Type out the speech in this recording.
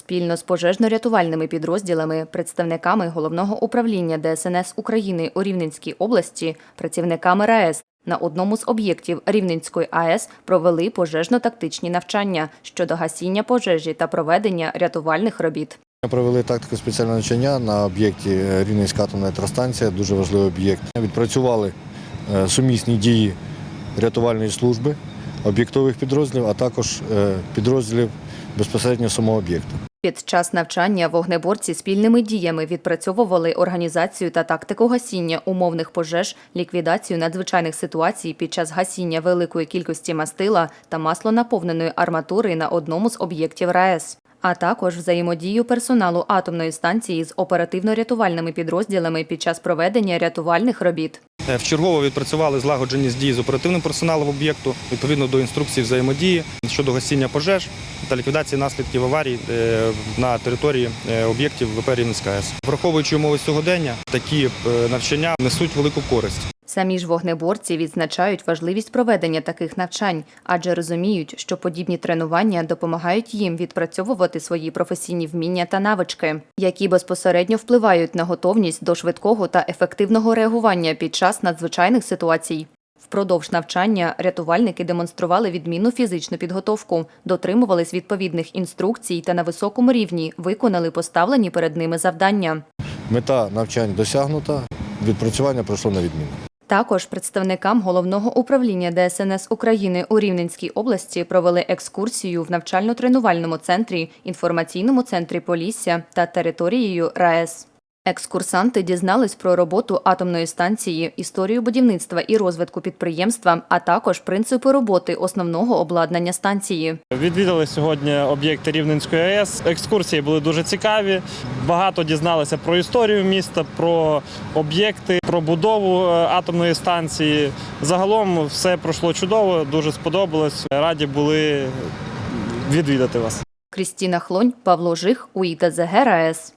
Спільно з пожежно-рятувальними підрозділами, представниками головного управління ДСНС України у Рівненській області, працівниками РаЕС на одному з об'єктів Рівненської АЕС провели пожежно-тактичні навчання щодо гасіння пожежі та проведення рятувальних робіт. Провели тактику спеціального навчання на об'єкті е, Рівненська атомна електростанція, дуже важливий об'єкт. Відпрацювали е, сумісні дії рятувальної служби, об'єктових підрозділів, а також е, підрозділів безпосередньо самого об'єкту. Під час навчання вогнеборці спільними діями відпрацьовували організацію та тактику гасіння умовних пожеж, ліквідацію надзвичайних ситуацій під час гасіння великої кількості мастила та маслонаповненої арматури на одному з об'єктів РаЕС, а також взаємодію персоналу атомної станції з оперативно-рятувальними підрозділами під час проведення рятувальних робіт. Е, Вчергово відпрацювали злагодженість дій з оперативним персоналом об'єкту відповідно до інструкцій взаємодії щодо гасіння пожеж та ліквідації наслідків аварій е, на території е, об'єктів ВП Рівненська АЕС. Враховуючи умови сьогодення, такі навчання несуть велику користь. Самі ж вогнеборці відзначають важливість проведення таких навчань, адже розуміють, що подібні тренування допомагають їм відпрацьовувати свої професійні вміння та навички, які безпосередньо впливають на готовність до швидкого та ефективного реагування під час надзвичайних ситуацій. Впродовж навчання рятувальники демонстрували відмінну фізичну підготовку, дотримувались відповідних інструкцій та на високому рівні виконали поставлені перед ними завдання. Мета навчань досягнута, відпрацювання пройшло на відміну. Також представникам головного управління ДСНС України у Рівненській області провели екскурсію в навчально-тренувальному центрі, інформаційному центрі Полісся та територією РаЕС. Екскурсанти дізнались про роботу атомної станції, історію будівництва і розвитку підприємства, а також принципи роботи основного обладнання станції. Відвідали сьогодні об'єкти Рівненської АЕС. Екскурсії були дуже цікаві. Багато дізналися про історію міста, про об'єкти, про будову е, атомної станції. Загалом все пройшло чудово, дуже сподобалось. Раді були відвідати вас. Крістіна Хлонь, Павло Жих, УІТЗГ РаЕС.